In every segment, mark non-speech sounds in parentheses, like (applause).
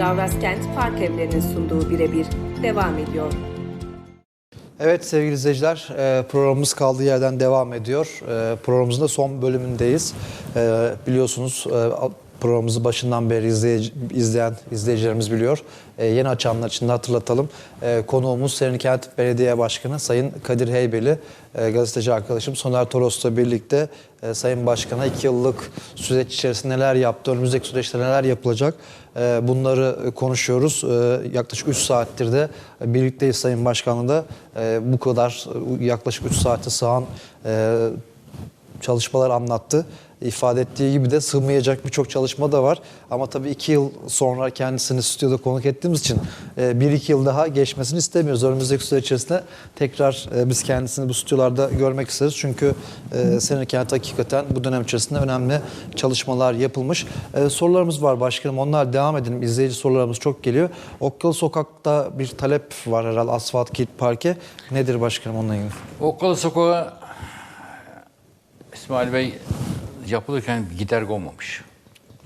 Davraskent Park Evleri'nin sunduğu birebir devam ediyor. Evet sevgili izleyiciler e, programımız kaldığı yerden devam ediyor. E, Programımızın da son bölümündeyiz. E, Biliyorsunuz programımızı başından beri izleyen izleyicilerimiz biliyor. Yeni açanlar için de hatırlatalım. E, Konuğumuz Serinkent Belediye Başkanı Sayın Kadir Heybeli, gazeteci arkadaşım Soner Toros'la birlikte Sayın Başkan'a iki yıllık süreç içerisinde neler yaptı, önümüzdeki süreçte neler yapılacak bunları e, konuşuyoruz. E, Yaklaşık 3 saattir de birlikteyiz Sayın Başkan'la da E, bu kadar e, yaklaşık 3 saate sığan e, çalışmalar anlattı. İfade ettiği gibi de sığmayacak birçok çalışma da var. Ama tabii iki yıl sonra kendisini stüdyoda konuk ettiğimiz için e, bir iki yıl daha geçmesini istemiyoruz. Önümüzdeki süre içerisinde tekrar e, biz kendisini bu stüdyolarda görmek isteriz. Çünkü e, senin kent hakikaten bu dönem içerisinde önemli çalışmalar yapılmış. Sorularımız var başkanım. Onlar devam edelim. İzleyici sorularımız çok geliyor. Okkalı Sokak'ta bir talep var herhalde asfalt kilit parke. Nedir başkanım onunla ilgili? Okkalı sokağa İsmail Bey yapılırken gider konmamış.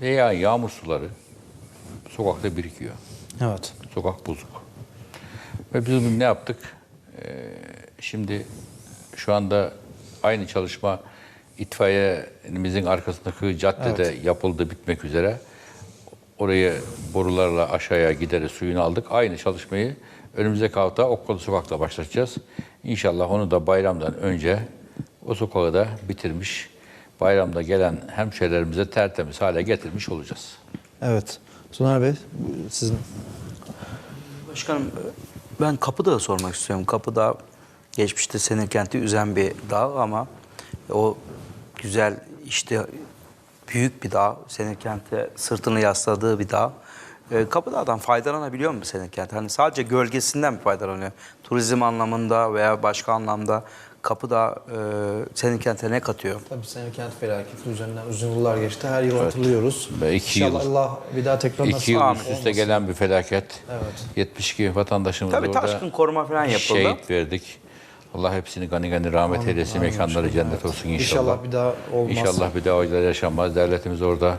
Veya yağmur suları sokakta birikiyor. Evet. Sokak bozuk. Ve biz ne yaptık? Ee, şimdi şu anda aynı çalışma itfaiyemizin arkasındaki caddede yapıldı bitmek üzere. Oraya borularla aşağıya gideri suyunu aldık. Aynı çalışmayı önümüzdeki hafta Okkalı Sokak'ta başlatacağız. İnşallah onu da bayramdan önce o sokağı da bitirmiş. Bayramda gelen hemşehrilerimize tertemiz hale getirmiş olacağız. Evet. Soner Bey sizin Başkanım ben Kapıdağ'ı sormak istiyorum. Kapıdağ geçmişte senin kenti üzen bir dağ ama o güzel işte büyük bir dağ. Senin kente sırtını yasladığı bir dağ. Ee, Kapıdağ'dan faydalanabiliyor mu senin kent? Hani sadece gölgesinden mi faydalanıyor? Turizm anlamında veya başka anlamda Kapıdağ e, senin kente ne katıyor? Tabii senin kent felaketi üzerinden uzun yıllar geçti. Her yıl hatırlıyoruz. Ve iki İnşallah yıl- Allah bir daha tekrar İki yıl üst üste gelen bir felaket. Evet. 72 vatandaşımız Tabii orada taşkın koruma falan yapıldı. şehit verdik. Allah hepsini gani gani rahmet eylesin. Mekanları cennet olsun inşallah. İnşallah bir daha olmaz. İnşallah bir daha olaylar yaşanmaz. Devletimiz orada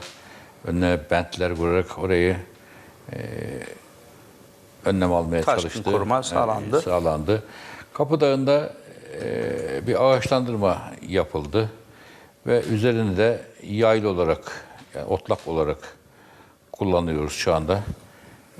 önüne bentler kurarak orayı e, önlem almaya Taşkın çalıştı. koruma sağlandı. E, sağlandı. Kapıdağı'nda e, bir ağaçlandırma yapıldı ve üzerini de yaylı olarak, yani otlak olarak kullanıyoruz şu anda.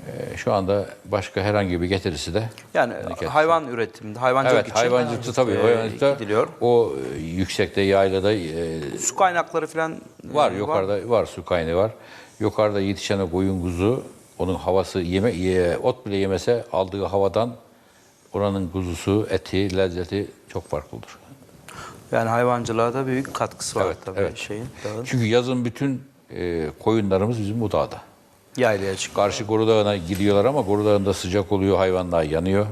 E, şu anda başka herhangi bir getirisi de Yani Memleket. hayvan üretiminde, hayvancılık Evet, için hayvancılıkta tabii. e, hayvancılıkta gidiliyor. o e, yüksekte yaylada e, Su kaynakları falan e, var. Yukarıda var. su kaynağı var. Yukarıda yetişen o koyun kuzu onun havası yeme ye- ot bile yemese aldığı havadan oranın kuzusu, eti, lezzeti çok farklıdır. Yani hayvancılığa da büyük katkısı var Evet, tabii evet. şeyin. Dağın. Çünkü yazın bütün e, koyunlarımız bizim bu dağda. Yaylaya çıkıyor. Karşı Goru Dağı'na gidiyorlar ama Goru Dağı'nda sıcak oluyor, hayvanlar yanıyor.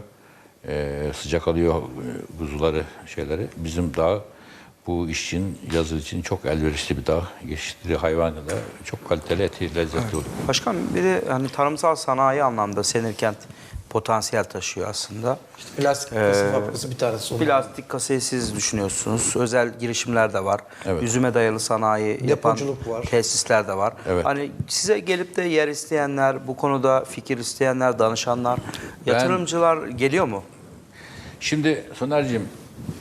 Ee, sıcak alıyor e, kuzuları, şeyleri. Bizim dağ bu iş için, yazı için çok elverişli bir dağ. Yetiştiriyor hayvanı da çok kaliteli eti, lezzetli oluyor. Başkan bir de hani tarımsal sanayi anlamda Senirkent potansiyel taşıyor aslında. Plastik kasa fabrikası bir tanesi. ondan. Plastik kasayı siz düşünüyorsunuz. Özel girişimler de var. Evet. Yüzüme dayalı sanayi yapan Depoculuk var. tesisler de var. Evet. Hani size gelip de yer isteyenler, bu konuda fikir isteyenler, danışanlar, yatırımcılar geliyor mu? Şimdi Soner'cim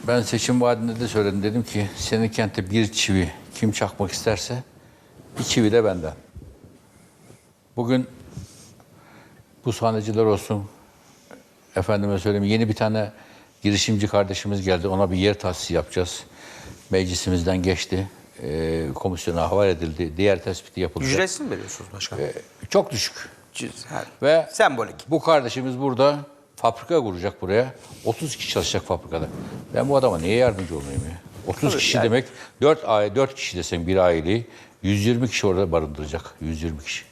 ben seçim vaadinde de söyledim. Dedim ki senin kentte bir çivi kim çakmak isterse bir çivi de benden. Bugün bu sahneciler olsun. Efendime söyleyeyim yeni bir tane girişimci kardeşimiz geldi. Ona bir yer tahsisi yapacağız. Meclisimizden geçti. Ee, komisyona havale edildi. Diğer tespiti yapılacak. Ücretsiz mi veriyorsunuz başkan? Ee, çok düşük. Ha. Ve Sembolik. bu kardeşimiz burada fabrika kuracak buraya. 30 kişi çalışacak fabrikada. Ben bu adama niye yardımcı olmayayım ya? 30 Tabii, kişi yani- demek 4 aile 4 kişi desem bir aileyi 120 kişi orada barındıracak. 120 kişi.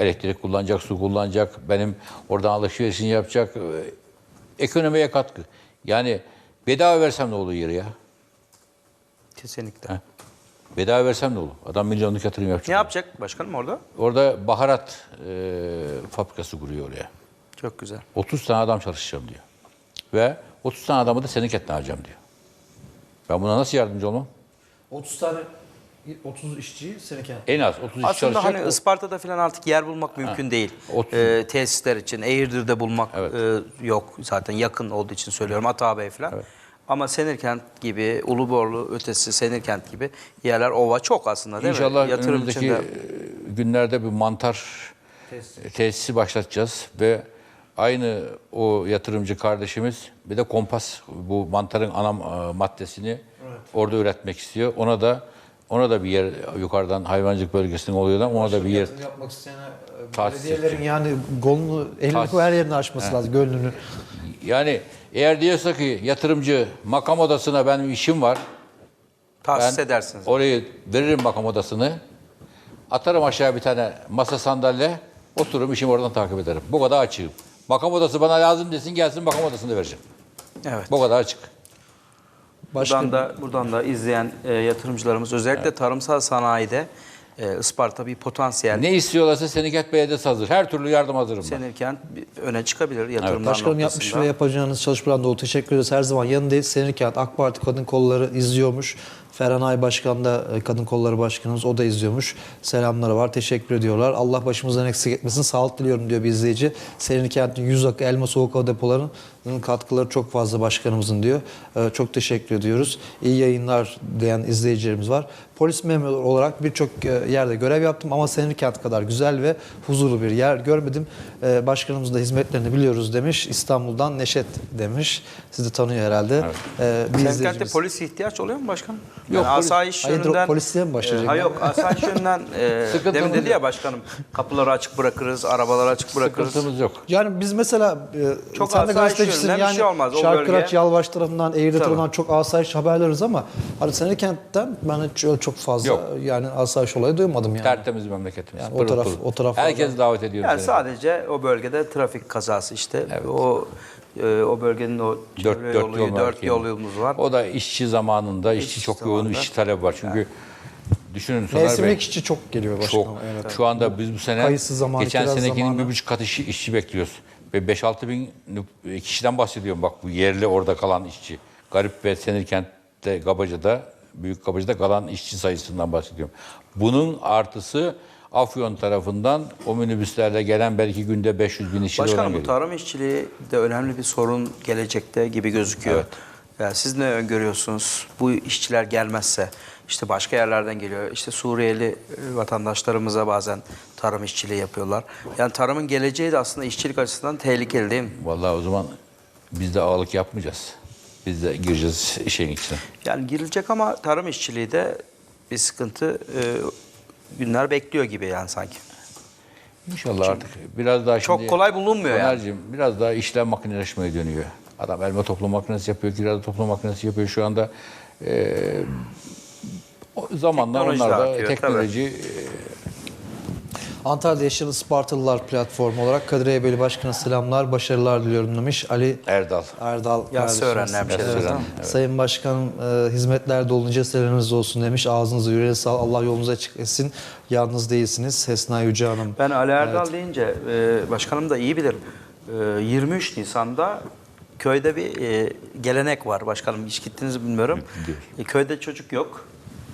Elektrik kullanacak, su kullanacak, benim oradan alışverişini yapacak. e, Ekonomiye katkı. Yani bedava versem ne olur yeri ya? Kesinlikle. Ha. Bedava versem ne olur? Adam milyonluk yatırım yapacak. Ne yapacak başkanım orada? Orada baharat e, fabrikası kuruyor oraya. Çok güzel. 30 tane adam çalışacağım diyor. Ve 30 tane adamı da senin ketine alacağım diyor. Ben buna nasıl yardımcı olmam? 30 tane 30 işçi Senenkent. En az 30 işçi Aslında çalışacak. hani Isparta'da falan artık yer bulmak mümkün değil. Otuz. Ee, tesisler için. Eğirdir'de bulmak Evet. e, yok zaten yakın olduğu için söylüyorum. Ata Bey falan. Ama Senirkent gibi, Uluborlu ötesi Senirkent gibi yerler ova çok aslında değil İnşallah mi? Önümüzdeki içinde. e, günlerde bir mantar e, tesisi başlatacağız ve aynı o yatırımcı kardeşimiz bir de kompas bu mantarın ana e, maddesini orada üretmek istiyor. Ona da ona da bir yer yukarıdan hayvancılık bölgesinin oluyor da ona da bir yer yapmak isteyene e, Tahsis belediyelerin yani golünü, elini Tahsis. her yerini açması lazım, gönlünü. yani eğer diyorsa ki yatırımcı makam odasına benim işim var. tahsis Ben edersiniz. orayı veririm makam odasını. Atarım aşağı bir tane masa sandalye. Otururum işimi oradan takip ederim. Bu kadar açığım. Makam odası bana lazım desin gelsin makam odasını vereceğim. Evet. Bu kadar açık. Başka Buradan da buradan da izleyen e, yatırımcılarımız özellikle tarımsal sanayide e, Isparta bir potansiyel. Ne istiyorlarsa Seniket Belediyesi hazır. Her türlü yardım hazırım ben. Senirkent bir öne çıkabilir yatırımlar Başkanım yapmış ve yapacağınız çalışmalardan dolayı teşekkür ederiz. Her zaman yanındayız. Senenkent AK Parti Kadın Kolları izliyormuş. Ferhan Ay Başkan da e, Kadın Kolları Başkanımız. O da izliyormuş. Selamları var. Teşekkür ediyorlar. Allah başımızdan eksik etmesin. Sağlık diliyorum diyor bir izleyici. Senenkent'in 100 akı elma soğuk hava depolarının katkıları çok fazla başkanımızın diyor. E, Çok teşekkür ediyoruz. İyi yayınlar diyen izleyicilerimiz var. Polis memuru olarak birçok e, yerde görev yaptım ama Senenkent kadar güzel ve huzurlu bir yer görmedim. Başkanımız da hizmetlerini biliyoruz demiş. İstanbul'dan Neşet demiş. Sizi tanıyor herhalde. E, bir Senkent'te izleyicimiz. polis ihtiyaç oluyor mu başkanım? Yok, Yani polis- asayiş Hayırdır, yönünden... polisliğe mi başlayacak E, ha yani? yok, asayiş yönünden... (laughs) E, demin dedi ya başkanım, kapıları açık bırakırız, arabaları açık bırakırız. Sıkıntımız yok. Yani biz mesela e, Çok sen de asayiş yönünden bir yani şey olmaz. O Şarkıraç, Yalvaç tarafından, Eğri Tabii. tarafından çok asayiş haberleriz ama hani Senenkent'ten ben hiç öyle çok fazla Yok. yani asayiş olayı duymadım yani. Tertemiz bir memleketimiz. Yani o taraf- o taraf Herkes davet ediyorum Yani sadece o bölgede trafik kazası işte. O e, o bölgenin o Dört, çevre dört yolu, yol dört yolumuz var. O da işçi zamanında, işçi İşçi çok yoğun zamanında. işçi talebi var. Çünkü düşünün Soner Bey. Mevsimlik işçi çok geliyor başkanım. Çok. Evet. Şu anda biz bu sene Kayısı zamanı, geçen senekinin zamanı. bir buçuk kat işçi, işçi bekliyoruz. Ve 5-6 bin kişiden bahsediyorum bak bu yerli orada kalan işçi. Garip ve Senirkent'te, Gabaca'da, Büyük Gabaca'da kalan işçi sayısından bahsediyorum. Bunun artısı Afyon tarafından o minibüslerle gelen belki günde 500 bin işçi Başkanım bu tarım işçiliği de önemli bir sorun gelecekte gibi gözüküyor. Evet. Yani siz ne öngörüyorsunuz? Bu işçiler gelmezse işte başka yerlerden geliyor. İşte Suriyeli e, vatandaşlarımıza bazen tarım işçiliği yapıyorlar. Yani tarımın geleceği de aslında işçilik açısından tehlikeli değil mi? Vallahi o zaman biz de ağalık yapmayacağız. Biz de gireceğiz işin içine. Yani girilecek ama tarım işçiliği de bir sıkıntı e, günler bekliyor gibi yani sanki. İnşallah artık biraz daha Çok şimdi... kolay bulunmuyor yani. Biraz daha işler makineleşmeye dönüyor. Adam elma toplama makinesi yapıyor, kiraz toplama makinesi yapıyor şu anda. O zamanla onlar da teknoloji Antalya Yaşlı Spartalılar platformu olarak Kadir Eybeli Başkan'a selamlar, başarılar diliyorum demiş. Ali Erdal. Erdal kardeşimiz. öğrenler bir şey. Sayın Başkanım e, hizmetler dolunca selamınız olsun demiş. Ağzınıza yüreğinize sağlık. Allah yolunuzu açık etsin. Yalnız değilsiniz. Hesna Yüce Hanım. Ben Ali Erdal deyince e, başkanım da iyi bilir. E, 23 Nisan'da köyde bir e, gelenek var başkanım. Hiç gittiniz mi bilmiyorum. E, köyde çocuk yok.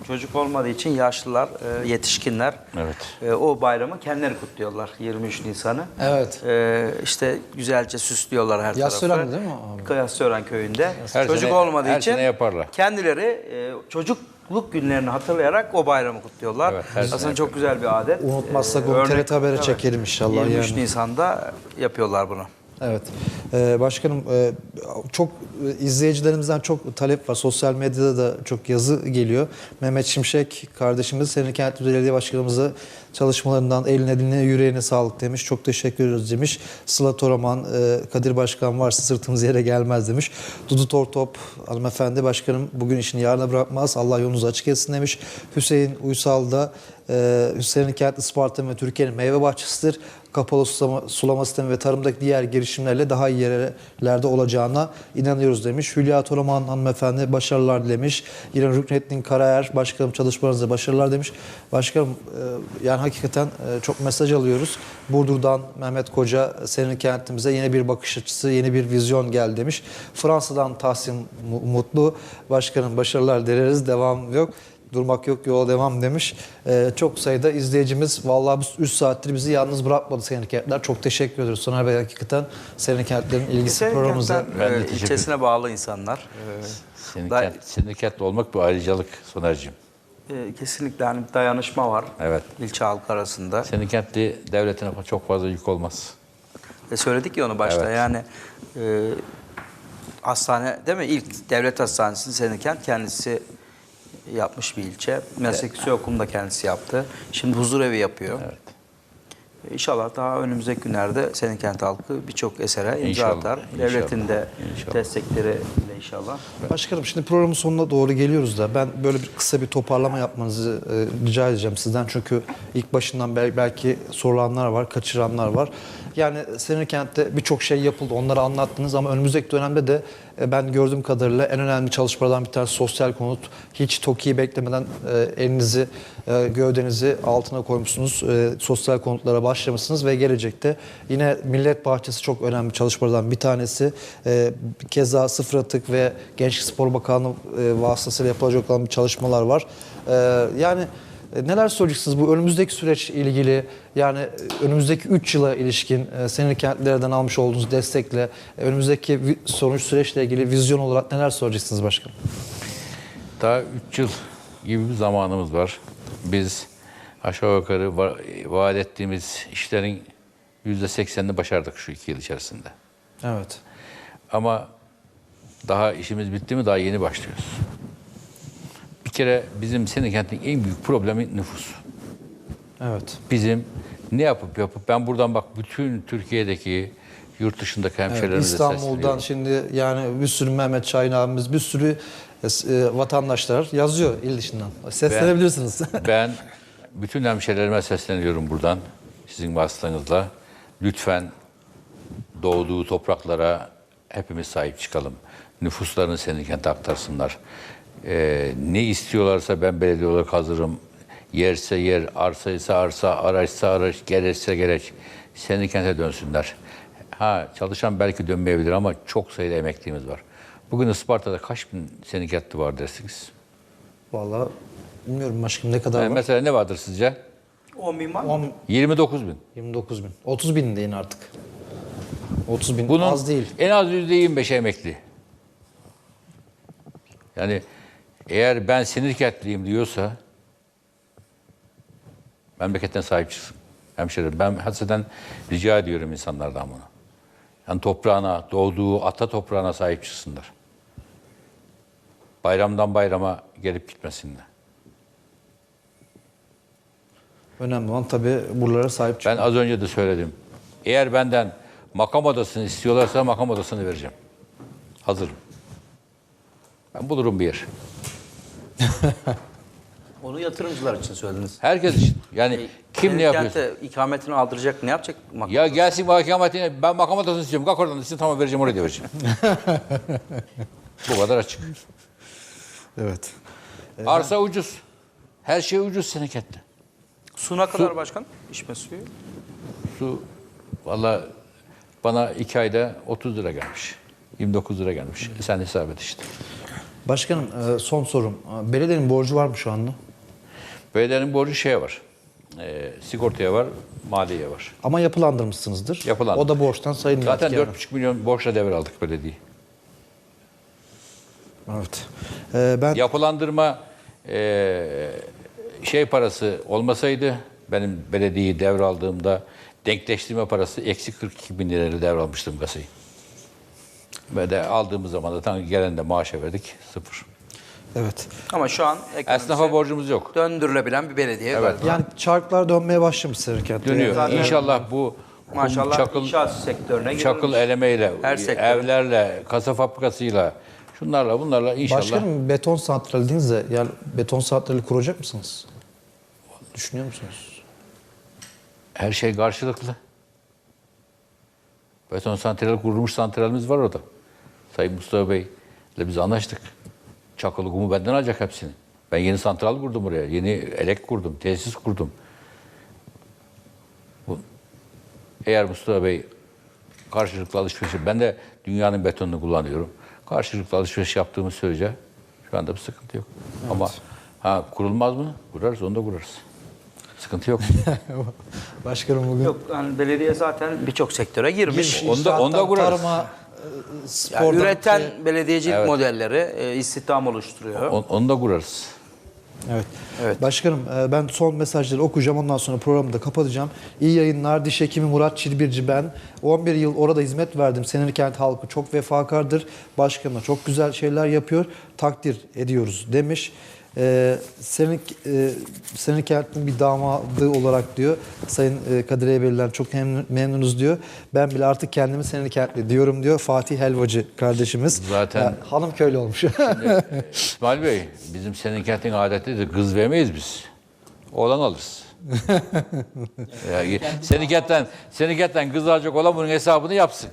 Çocuk olmadığı için yaşlılar, e, yetişkinler Evet. e, o bayramı kendileri kutluyorlar 23 Nisan'ı. Evet. E, işte güzelce süslüyorlar her Yassıören tarafı. değil mi abi? Yassıören köyünde. Her çocuk sene- olmadığı her için sene yaparlar. kendileri e, çocukluk günlerini hatırlayarak o bayramı kutluyorlar. Evet, Aslında çok güzel bir adet. Unutmazsak E, onu TRT Haber'e Evet. çekelim inşallah 23 yani. Nisan'da yapıyorlar bunu. Evet. Ee, başkanım e, çok e, izleyicilerimizden çok talep var. Sosyal medyada da çok yazı geliyor. Mehmet Şimşek kardeşimiz senin kent belediye başkanımıza çalışmalarından eline diline yüreğine sağlık demiş. Çok teşekkür ediyoruz demiş. Sıla Toraman, e, Kadir Başkan varsa sırtımız yere gelmez demiş. Dudu Tortop hanımefendi başkanım bugün işini yarına bırakmaz. Allah yolunuzu açık etsin demiş. Hüseyin Uysal da e, Hüseyin Kent Isparta ve Türkiye'nin meyve bahçesidir kapalı sulama, sulama sistemi ve tarımdaki diğer girişimlerle daha iyi yerlerde olacağına inanıyoruz demiş. Hülya Toraman hanımefendi başarılar dilemiş. Yine Rüknettin Karaer başkanım çalışmalarınızda başarılar demiş. Başkanım e, yani hakikaten e, çok mesaj alıyoruz. Burdur'dan Mehmet Koca senin kentimize yeni bir bakış açısı, yeni bir vizyon geldi demiş. Fransa'dan Tahsin Mu- Mutlu başkanım başarılar dileriz. Devam yok. Durmak yok yola devam demiş. Ee, çok sayıda izleyicimiz vallahi bu 3 saattir bizi yalnız bırakmadı Senin Kentler. Çok teşekkür ediyoruz. Soner Bey hakikaten Senin Kentlerin ilgisi Senin programımıza. Ben de ilçesine bağlı insanlar. Senin da- kent, senin kentli olmak bir ayrıcalık Soner'cim. e, kesinlikle hani bir dayanışma var. Evet. İlçe halkı arasında. Senin kentli devletine çok fazla yük olmaz. E söyledik ya onu başta. Evet. Yani e, hastane değil mi? İlk devlet hastanesini Senikent kendisi yapmış bir ilçe. Meslek yüksek okulunu da kendisi yaptı. Şimdi huzur evi yapıyor. Evet. İnşallah daha önümüzdeki günlerde Senikent halkı birçok esere imza İnşallah, atar. inşallah, Devletin de inşallah. destekleriyle inşallah. Başkanım şimdi programın sonuna doğru geliyoruz da ben böyle bir kısa bir toparlama yapmanızı e, rica edeceğim sizden. Çünkü ilk başından bel- belki sorulanlar var, kaçıranlar var. Yani senin kentte birçok şey yapıldı. Onları anlattınız ama önümüzdeki dönemde de ben gördüğüm kadarıyla en önemli çalışmalardan bir tanesi sosyal konut. Hiç TOKİ'yi beklemeden e, elinizi, e, gövdenizi altına koymuşsunuz. E, sosyal konutlara başlamışsınız ve gelecekte yine Millet Bahçesi çok önemli çalışmalardan bir tanesi. E, keza sıfır atık ve Gençlik Spor Bakanlığı e, vasıtasıyla yapılacak olan bir çalışmalar var. E, yani e, Neler söyleyeceksiniz bu önümüzdeki süreç ilgili yani e, önümüzdeki 3 yıla ilişkin e, senin kentlerden almış olduğunuz destekle e, önümüzdeki sonuç süreçle ilgili vizyon olarak neler söyleyeceksiniz başkanım? Daha 3 yıl gibi bir zamanımız var. Biz aşağı yukarı va- vaat ettiğimiz işlerin %80'ini başardık şu iki yıl içerisinde. Evet. Ama daha işimiz bitti mi daha yeni başlıyoruz. Kere bizim senin kentin en büyük problemi nüfus. Evet. Bizim ne yapıp yapıp ben buradan bak bütün Türkiye'deki yurt dışındaki Evet, hemşehrilerimize İstanbul'dan sesleniyorum. şimdi yani bir sürü Mehmet Şahin abimiz bir sürü e, e, vatandaşlar yazıyor il dışından. Seslenebilirsiniz. (laughs) Ben bütün hemşehrilerime sesleniyorum buradan sizin vasıtanızla. Lütfen doğduğu topraklara hepimiz sahip çıkalım. Nüfuslarını senin kente aktarsınlar. Ee, ne istiyorlarsa ben belediye olarak hazırım. Yerse yer, arsa ise arsa, araçsa araç, gerekse gerek. Senin kente dönsünler. Ha çalışan belki dönmeyebilir ama çok sayıda emekliliğimiz var. Bugün Isparta'da kaç bin senin kentli var dersiniz? Vallahi bilmiyorum başkanım ne kadar Yani var? mesela ne vardır sizce? 10 bin var mı? 10, 29 bin. 29 bin. 30 bin deyin artık. 30 bin Bunun az değil. en az yüzde 25 emekli. Yani eğer ben sinir kentliyim diyorsa memleketten sahip çıksın. Hemşerim ben hasreten rica ediyorum insanlardan bunu. Yani toprağına, doğduğu ata toprağına sahip çıksınlar. Bayramdan bayrama gelip gitmesinler. Önemli olan tabii buralara sahip çıkmak. Ben az önce de söyledim. Eğer benden makam odasını istiyorlarsa makam odasını vereceğim. Hazırım. Ben bulurum bir yer. (laughs) Onu yatırımcılar için söylediniz. Herkes için. Yani kim ne. Senikent'e ikametini aldıracak ne yapacak? Mak- Ya gelsin mahkemetine ben makam odasını istiyorum. Kalk oradan istiyorum tamam vereceğim oraya vereceğim. (laughs) Bu kadar açık. Evet. Arsa ucuz. Her şey ucuz senekette. Su ne kadar başkan? İçme suyu. Su valla bana iki ayda 30 lira gelmiş. 29 lira gelmiş. E sen hesap et işte. Başkanım e, son sorum. E, Belediyenin borcu var mı şu anda? Belediyenin borcu şeye var. E, sigortaya var, maliye var. Ama yapılandırmışsınızdır. Yapılandırdık. O da borçtan sayılmıyor. Zaten artık yani. 4,5 milyon borçla devraldık belediyeyi. Evet. E, ben Yapılandırma e, şey parası olmasaydı benim belediyeyi devraldığımda denkleştirme parası eksi 42 bin lirayla devralmıştım kasayı. Ve de aldığımız zaman da tam gelen de maaşa verdik sıfır. evet. Ama şu an Esnafa borcumuz yok. döndürülebilen bir belediye Evet. galiba. Yani çarklar dönmeye başlamış Serken'de. Dönüyor. Zaten- İnşallah bu Maşallah çakıl, inşaat sektörüne çakıl girilmiş. elemeyle, Her sektör. evlerle, kasa fabrikasıyla, şunlarla bunlarla inşallah. Başkanım beton santrali dediniz de yani beton santrali kuracak mısınız? Düşünüyor musunuz? Her şey karşılıklı. Beton santral kurulmuş santralimiz var orada. Sayın Mustafa Bey ile biz anlaştık. Çakılı kumu benden alacak hepsini. Ben yeni santral kurdum buraya. Yeni elek kurdum, tesis kurdum. Bu, eğer Mustafa Bey karşılıklı alışveriş, ben de dünyanın betonunu kullanıyorum. Karşılıklı alışveriş yaptığımız sürece şu anda bir sıkıntı yok. Ama Ha kurulmaz mı? Kurarız, onu da kurarız. Sıkıntı yok. (laughs) Başkanım bugün Yok yani belediye zaten birçok sektöre girmiş. Onda- İnşaattan onda kurarız. tarıma, spordan, üreten şey- belediyecilik Evet. modelleri e, istihdam oluşturuyor. On- onu da kurarız. Evet. Evet. Başkanım e, ben son mesajları okuyacağım ondan sonra programı da kapatacağım. İyi yayınlar. Diş hekimi Murat Çilbirci ben. 11 yıl orada hizmet verdim. Senir kent halkı çok vefakardır. Başkanıma çok güzel şeyler yapıyor. Takdir ediyoruz demiş. Ee, senin e, senin kentin bir damadı olarak diyor. Sayın e, Kadir Eybeli'den çok memnun- memnunuz diyor. Ben bile artık kendimi senin kentli diyorum diyor. Fatih Helvacı kardeşimiz. Zaten- Ya, hanım köylü olmuş. İsmail Bey, bizim senin kentin adetidir. Kız vermeyiz biz. Oğlan alırız. Ya, senin kentten, senin kentten kız alacak olan bunun hesabını yapsın.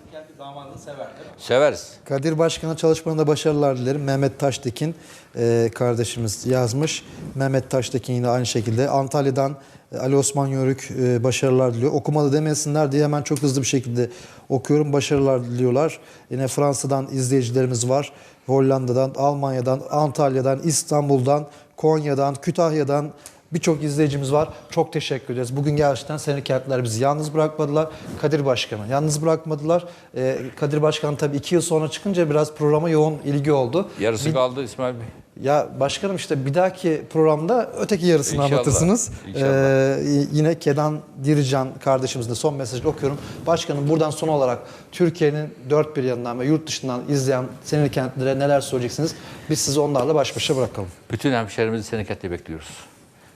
Severiz. Kadir Başkan'a çalışmanında başarılar dilerim. Mehmet Taştekin e, kardeşimiz yazmış. Mehmet Taştekin yine aynı şekilde. Antalya'dan e, Ali Osman Yörük e, başarılar diliyor. Okumadı demesinler diye hemen çok hızlı bir şekilde okuyorum. Başarılar diliyorlar. Yine Fransa'dan izleyicilerimiz var. Hollanda'dan, Almanya'dan, Antalya'dan, İstanbul'dan, Konya'dan, Kütahya'dan Birçok izleyicimiz var. Çok teşekkür ederiz. Bugün gerçekten seni kentler bizi yalnız bırakmadılar. Kadir Başkan'ı yalnız bırakmadılar. Ee, Kadir Başkan tabii iki yıl sonra çıkınca biraz programa yoğun ilgi oldu. Yarısı kaldı İsmail Bey. Ya başkanım işte bir dahaki programda öteki yarısını İnşallah, anlatırsınız. inşallah. Ee, y- yine Kedan Dirican kardeşimizin de son mesajını okuyorum. Başkanım buradan son olarak Türkiye'nin dört bir yanından ve yurt dışından izleyen senin kentlere neler söyleyeceksiniz? Biz sizi onlarla baş başa bırakalım. Bütün hemşehrimizi senin kentte bekliyoruz.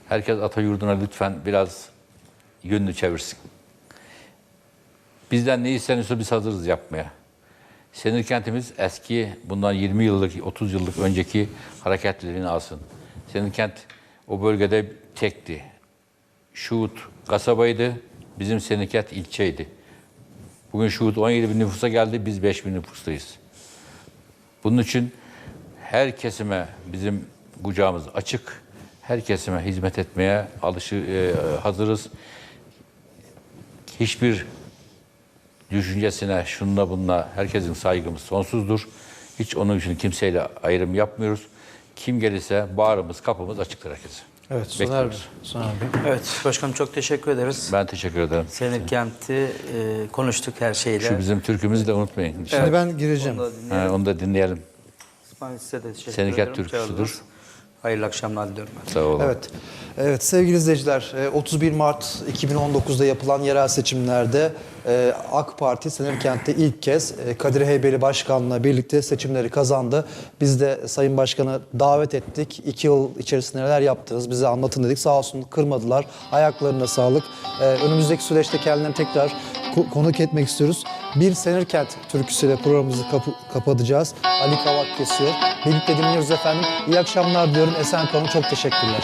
Herkes ata yurduna lütfen biraz yönünü çevirsin. Bizden ne isteniyorsa biz hazırız yapmaya. Senir kentimiz eski, bundan 20 yıllık, 30 yıllık önceki hareketliliğini alsın. Senir kent o bölgede tekti. Şuhut kasabaydı, bizim Senir kent ilçeydi. Bugün Şuhut 17 bin nüfusa geldi, biz 5 bin nüfustayız. Bunun için her kesime bizim kucağımız açık. Her kesime hizmet etmeye alışı e, hazırız. Hiçbir düşüncesine, şunla bununla herkesin saygımız sonsuzdur. Hiç onun için kimseyle ayrım yapmıyoruz. Kim gelirse bağrımız, kapımız açıktır herkese. Evet Soner Bey. Bekliyoruz. Soner Bey. Evet başkanım çok teşekkür ederiz. Ben teşekkür ederim. Senin kenti e, konuştuk her şeyle. Şu bizim türkümüzü de unutmayın. Şimdi ben gireceğim. Onu da dinleyelim. Ha, onu da dinleyelim. İsmail size de teşekkür Senin ederim. kent türküsüdür. Çağırdınız. Hayırlı akşamlar diliyorum. Sağ olun. Evet. Evet sevgili izleyiciler e, 31 Mart 2019'da yapılan yerel seçimlerde e, AK Parti Senirkent'te ilk kez e, Kadir Heybeli Başkan'la birlikte seçimleri kazandı. Biz de Sayın Başkan'ı davet ettik. İki yıl içerisinde neler yaptınız bize anlatın dedik. Sağ olsun kırmadılar. Ayaklarına sağlık. E, Önümüzdeki süreçte kendilerini tekrar ko- konuk etmek istiyoruz. Bir Senirkent türküsüyle programımızı kapı- kapatacağız. Ali Kavak kesiyor. Birlikte dinliyoruz efendim. İyi akşamlar diyorum. Esen kalın. Çok teşekkürler.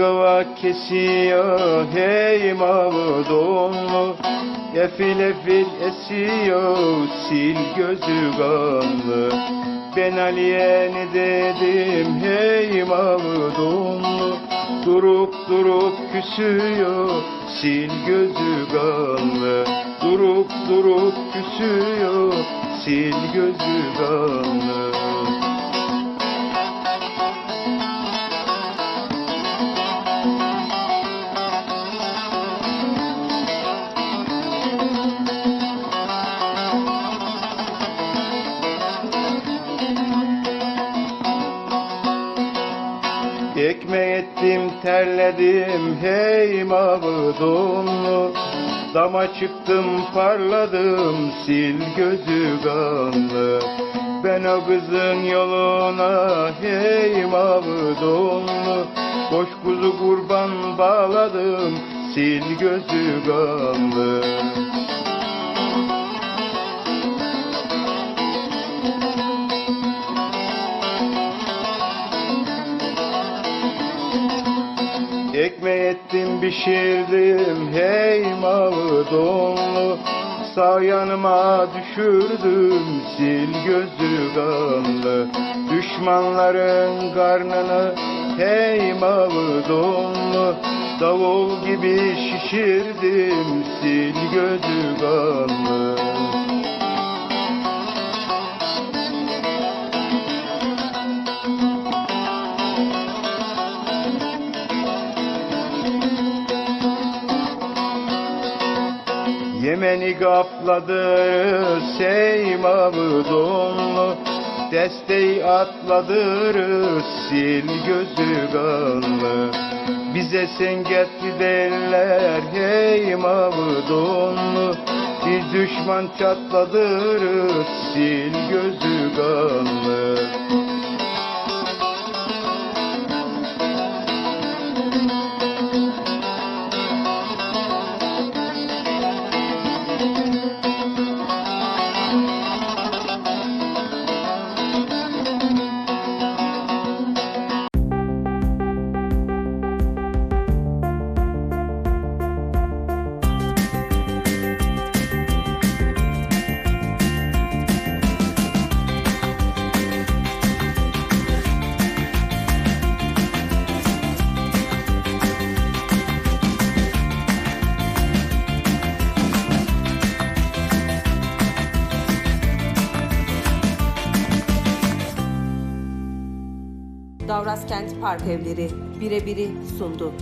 Gavak kesiyor hey Mahmudonlu Efil efil esiyor sil gözü kanlı Ben Ali'ye ne dedim hey Mahmudonlu Durup durup küsüyor sil gözü kanlı Durup durup küsüyor sil gözü kanlı terledim hey Mahmudumlu Dama çıktım parladım sil gözü kanlı. Ben o kızın yoluna hey Mahmudumlu Boş kuzu kurban bağladım sil gözü kanlı Ekmek ettim pişirdim hey malı donlu. Sağ yanıma düşürdüm sil gözü kanlı. Düşmanların karnını hey malı donlu. Davul gibi şişirdim sil gözü kanlı Yemeni kapladı seymamı donlu Desteği atladır sil gözü kanlı. Bize sen getti derler hey mamı donlu Bir düşman çatladır sil gözü kanlı Evleri birebiri sundu.